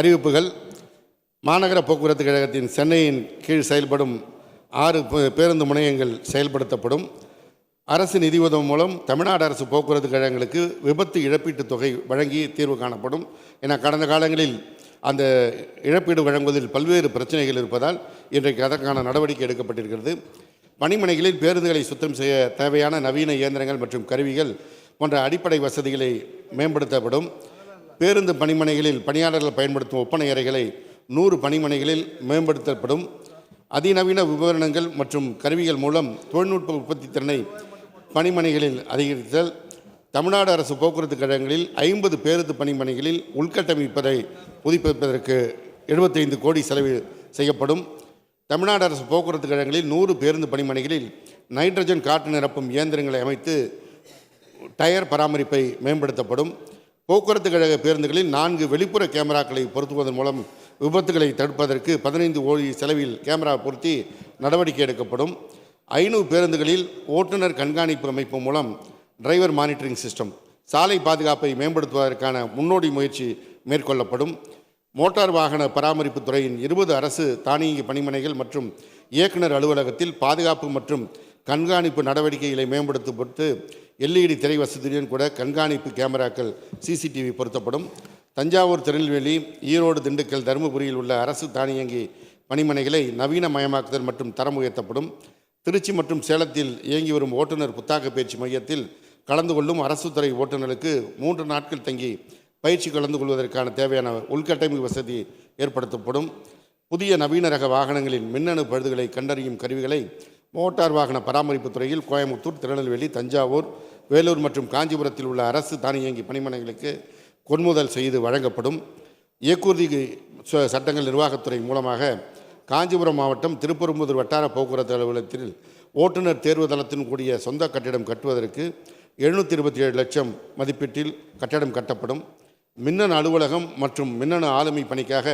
அறிவிப்புகள். மாநகர போக்குவரத்து கழகத்தின் சென்னையின் கீழ் செயல்படும் ஆறு பே- பேருந்து முனையங்கள் செயல்படுத்தப்படும். அரசு நிதி உதவி மூலம் தமிழ்நாடு அரசு போக்குவரத்து கழகங்களுக்கு விபத்து இழப்பீட்டுத் தொகை வழங்கி தீர்வு காணப்படும். என கடந்த காலங்களில் அந்த இழப்பீடு வழங்குவதில் பல்வேறு பிரச்சனைகள் இருப்பதால் இன்றைக்கு அதற்கான நடவடிக்கை எடுக்கப்பட்டிருக்கிறது. பணிமனைகளில் பேருந்துகளை சுத்தம் செய்ய தேவையான நவீன இயந்திரங்கள் மற்றும் கருவிகள் போன்ற அடிப்படை வசதிகளை மேம்படுத்தப்படும். பேருந்து பணிமனைகளில் பணியாளர்கள் பயன்படுத்தும் ஒப்பனை அறைகளை நூறு பணிமனைகளில் மேம்படுத்தப்படும். அதிநவீன உபகரணங்கள் மற்றும் கருவிகள் மூலம் தொழில்நுட்ப உற்பத்தி திறனை பணிமனைகளில் அதிகரித்தல். தமிழ்நாடு அரசு போக்குவரத்து கழகங்களில் ஐம்பது பேருந்து பணிமனைகளில் உள்கட்டமைப்பதை புதுப்பிப்பதற்கு எழுபத்தைந்து கோடி செலவு செய்யப்படும். தமிழ்நாடு அரசு போக்குவரத்து கழகங்களில் நூறு பேருந்து பணிமனைகளில் நைட்ரஜன் காற்று நிரப்பும் இயந்திரங்களை அமைத்து டயர் பராமரிப்பை மேம்படுத்தப்படும். போக்குவரத்து கழக பேருந்துகளில் நான்கு வெளிப்புற கேமராக்களை பொருத்துவதன் மூலம் விபத்துகளை தடுப்பதற்கு பதினைந்து ஓடி செலவில் கேமரா பொருத்தி நடவடிக்கை எடுக்கப்படும். ஐநூறு பேருந்துகளில் ஓட்டுநர் கண்காணிப்பு அமைப்பு மூலம் டிரைவர் மானிட்டரிங் சிஸ்டம் சாலை பாதுகாப்பை மேம்படுத்துவதற்கான முன்னோடி முயற்சி மேற்கொள்ளப்படும். மோட்டார் வாகன பராமரிப்பு துறையின் இருபது அரசு தானியங்கி பணிமனைகள் மற்றும் இயக்குனர் அலுவலகத்தில் பாதுகாப்பு மற்றும் கண்காணிப்பு நடவடிக்கைகளை மேம்படுத்தப்பட்டு எல்இடி திரை வசதியுடன் கூட கண்காணிப்பு கேமராக்கள் சிசிடிவி பொருத்தப்படும். தஞ்சாவூர் திருநெல்வேலி ஈரோடு திண்டுக்கல் தருமபுரியில் உள்ள அரசு தானியங்கி பணிமனைகளை நவீனமயமாக்குதல் மற்றும் தரம் உயர்த்தப்படும். திருச்சி மற்றும் சேலத்தில் இயங்கி வரும் ஓட்டுநர் புத்தாக்க பயிற்சி மையத்தில் கலந்து கொள்ளும் அரசு துறை ஓட்டுநருக்கு மூன்று நாட்கள் தங்கி பயிற்சி கலந்து கொள்வதற்கான தேவையான உள்கட்டமைப்பு வசதி ஏற்படுத்தப்படும். புதிய நவீன ரக வாகனங்களின் மின்னணு பழுதுகளை கண்டறியும் கருவிகளை மோட்டார் வாகன பராமரிப்பு துறையில் கோயம்புத்தூர் திருநெல்வேலி தஞ்சாவூர் வேலூர் மற்றும் காஞ்சிபுரத்தில் உள்ள அரசு தானியங்கி பணிமனைகளுக்கு கொள்முதல் செய்து வழங்கப்படும். இயக்குறுதி ச- சட்டங்கள் நிர்வாகத்துறை மூலமாக காஞ்சிபுரம் மாவட்டம் திருப்பெரும்புதூர் வட்டார போக்குவரத்து அலுவலகத்தில் ஓட்டுநர் தேர்வு தளத்தின் கூடிய சொந்த கட்டிடம் கட்டுவதற்கு எழுநூற்றி இருபத்தி ஏழு லட்சம் மதிப்பீட்டில் கட்டடம் கட்டப்படும். மின்னணு அலுவலகம் மற்றும் மின்னணு ஆளுமை பணிக்காக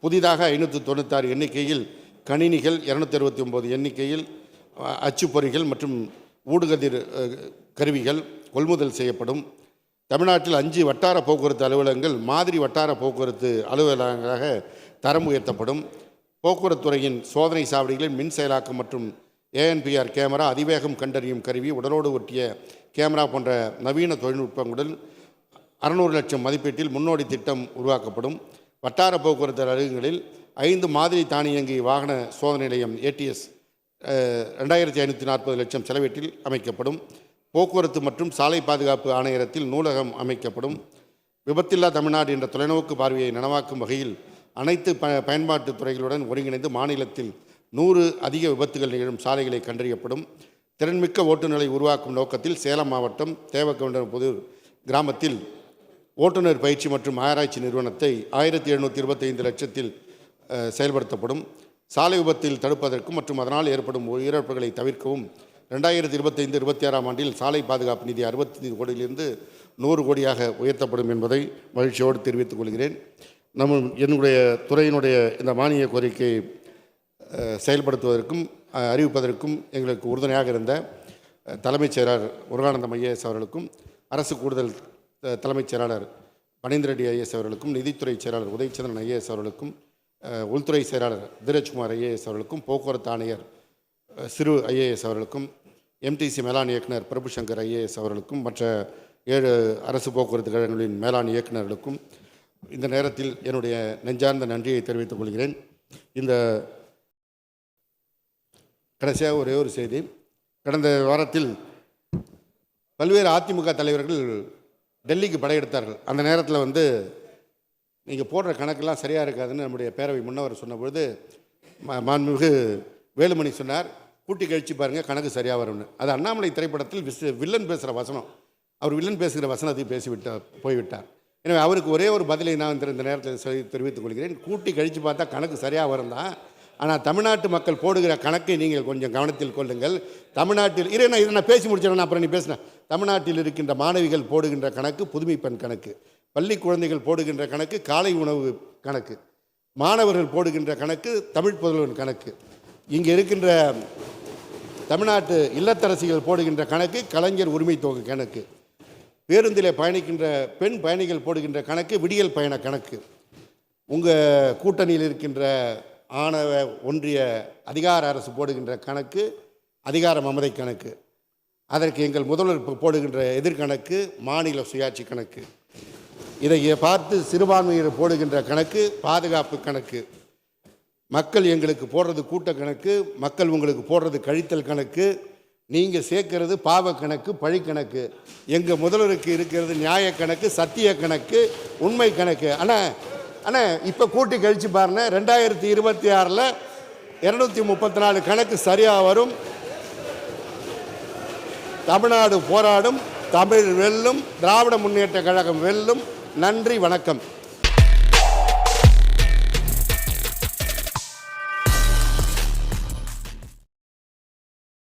புதிதாக ஐநூற்றி தொண்ணூத்தாறு எண்ணிக்கையில் கணினிகள் இரநூத்தி அறுபத்தி ஒம்பது எண்ணிக்கையில் அச்சுப்பொறிகள் மற்றும் ஊடுகதிர் கருவிகள் கொள்முதல் செய்யப்படும். தமிழ்நாட்டில் அஞ்சு வட்டார போக்குவரத்து அலுவலகங்கள் மாதிரி வட்டார போக்குவரத்து அலுவலகங்களாக தரம் உயர்த்தப்படும். போக்குவரத்து துறையின் சோதனை சாவடிகளில் மின் செயலாக்கம் மற்றும் ஏஎன்பிஆர் கேமரா அதிவேகம் கண்டறியும் கருவி உடலோடு ஒட்டிய கேமரா போன்ற நவீன தொழில்நுட்பங்களுடன் அறநூறு லட்சம் மதிப்பீட்டில் முன்னோடி திட்டம் உருவாக்கப்படும். வட்டார போக்குவரத்து அலுவலகங்களில் ஐந்து மாதிரி தானியங்கி வாகன சோதனை நிலையம் ஏடிஎஸ் ரெண்டாயிரத்தி ஐநூற்றி நாற்பது லட்சம் செலவீட்டில் அமைக்கப்படும். போக்குவரத்து மற்றும் சாலை பாதுகாப்பு ஆணையரத்தில் நூலகம் அமைக்கப்படும். விபத்தில்லா தமிழ்நாடு என்ற தொலைநோக்கு பார்வையை நனவாக்கும் வகையில் அனைத்து ப பயன்பாட்டு துறைகளுடன் ஒருங்கிணைந்து மாநிலத்தில் நூறு அதிக விபத்துகள் நிகழும் சாலைகளை கண்டறியப்படும். திறன்மிக்க ஓட்டுநரை உருவாக்கும் நோக்கத்தில் சேலம் மாவட்டம் தேவக்கவுண்டர் கிராமத்தில் ஓட்டுநர் பயிற்சி மற்றும் ஆராய்ச்சி நிறுவனத்தை ஆயிரத்தி எழுநூற்றி இருபத்தைந்து லட்சத்தில் செயல்படுத்தப்படும். சாலை விபத்தில் தடுப்பதற்கும் மற்றும் அதனால் ஏற்படும் உயிரிழப்புகளை தவிர்க்கவும் ரெண்டாயிரத்தி இருபத்தைந்து இருபத்தி ஆறாம் ஆண்டில் சாலை பாதுகாப்பு நிதி அறுபத்தி கோடியிலிருந்து நூறு கோடியாக உயர்த்தப்படும் என்பதை மகிழ்ச்சியோடு தெரிவித்துக் கொள்கிறேன். நம்ம என்னுடைய துறையினுடைய இந்த மானிய கோரிக்கை செயல்படுத்துவதற்கும் அறிவிப்பதற்கும் எங்களுக்கு உறுதுணையாக இருந்த தலைமைச் செயலாளர் முருகானந்தம் ஐஏஎஸ் அவர்களுக்கும் அரசு கூடுதல் தலைமைச் செயலாளர் பனீந்திர ரெட்டி ஐஏஎஸ் அவர்களுக்கும் நிதித்துறை செயலாளர் உதயச்சந்திரன் ஐஏஎஸ் அவர்களுக்கும் உள்துறை செயலாளர் தீரஜ்குமார் ஐஏஎஸ் அவர்களுக்கும் போக்குவரத்து ஆணையர் சிறு ஐஏஎஸ் அவர்களுக்கும் எம்டிசி மேலாண் இயக்குனர் பிரபுசங்கர் ஐஏஎஸ் அவர்களுக்கும் மற்ற ஏழு அரசு போக்குவரத்து கழகங்களின் மேலாண் இயக்குநர்களுக்கும் இந்த நேரத்தில் என்னுடைய நெஞ்சார்ந்த நன்றியை தெரிவித்துக் கொள்கிறேன். இந்த கடைசியாக ஒரே ஒரு செய்தி. கடந்த வாரத்தில் பல்வேறு அதிமுக தலைவர்கள் டெல்லிக்கு படையெடுத்தார்கள். அந்த நேரத்தில் வந்து நீங்கள் போடுற கணக்கெல்லாம் சரியாக இருக்காதுன்னு நம்முடைய பேரவை முன்னவர் சொன்னபொழுது மா மாண்புமிகு வேலுமணி சொன்னார் கூட்டி கழிச்சு பாருங்கள் கணக்கு சரியாக வரும்னு. அது அண்ணாமலை திரைப்படத்தில் விஸ் வில்லன் பேசுகிற வசனம். அவர் வில்லன் பேசுகிற வசனத்தை பேசிவிட்டார் போய்விட்டார் எனவே அவருக்கு ஒரே ஒரு பதிலை நான் இந்த- நேரத்தில் சொல்லி தெரிவித்துக் கொள்கிறேன். கூட்டி கழித்து பார்த்தா கணக்கு சரியாக வரும் தான். ஆனால் தமிழ்நாட்டு மக்கள் போடுகிற கணக்கை நீங்கள் கொஞ்சம் கவனத்தில் கொள்ளுங்கள். தமிழ்நாட்டில் இரு நான் இதை நான் பேசி முடிச்சிடறேன் அப்புறம் நீ பேசினேன் தமிழ்நாட்டில் இருக்கின்ற மாணவிகள் போடுகின்ற கணக்கு புதுமை பெண் கணக்கு. பள்ளி குழந்தைகள் போடுகின்ற கணக்கு காலை உணவு கணக்கு மாணவர்கள் போடுகின்ற கணக்கு தமிழ் புதல்வன் கணக்கு. இங்கே இருக்கின்ற தமிழ்நாட்டு இல்லத்தரசிகள் போடுகின்ற கணக்கு கலைஞர் உரிமை தொகை கணக்கு. பேருந்திலே பயணிக்கின்ற பெண் பயணிகள் போடுகின்ற கணக்கு விடியல் பயண கணக்கு. உங்கள் கூட்டணியில் இருக்கின்ற ஆணவ ஒன்றிய அதிகார அரசு போடுகின்ற கணக்கு அதிகார மமதை கணக்கு. அதற்கு எங்கள் முதல்வர் போடுகின்ற எதிர்கணக்கு மாநில சுயாட்சி கணக்கு. இதை பார்த்து சிறுபான்மையினர் போடுகின்ற கணக்கு பாதுகாப்பு கணக்கு. மக்கள் எங்களுக்கு போடுறது கூட்ட கணக்கு மக்கள் உங்களுக்கு போடுறது கழித்தல் கணக்கு நீங்கள் சேர்க்கறது பாவ கணக்கு பழி கணக்கு. எங்கள் முதல்வருக்கு இருக்கிறது நியாய கணக்கு சத்திய கணக்கு உண்மை கணக்கு. அண்ணா அண்ணா இப்போ கூட்டி கழிச்சு பாருங்க ரெண்டாயிரத்தி இருபத்தி ஆறில் இரநூத்தி முப்பத்தி நாலு கணக்கு சரியாக வரும். தமிழ்நாடு போராடும் தமிழ் வெல்லும் திராவிட முன்னேற்ற கழகம் வெல்லும் நன்றி வணக்கம்.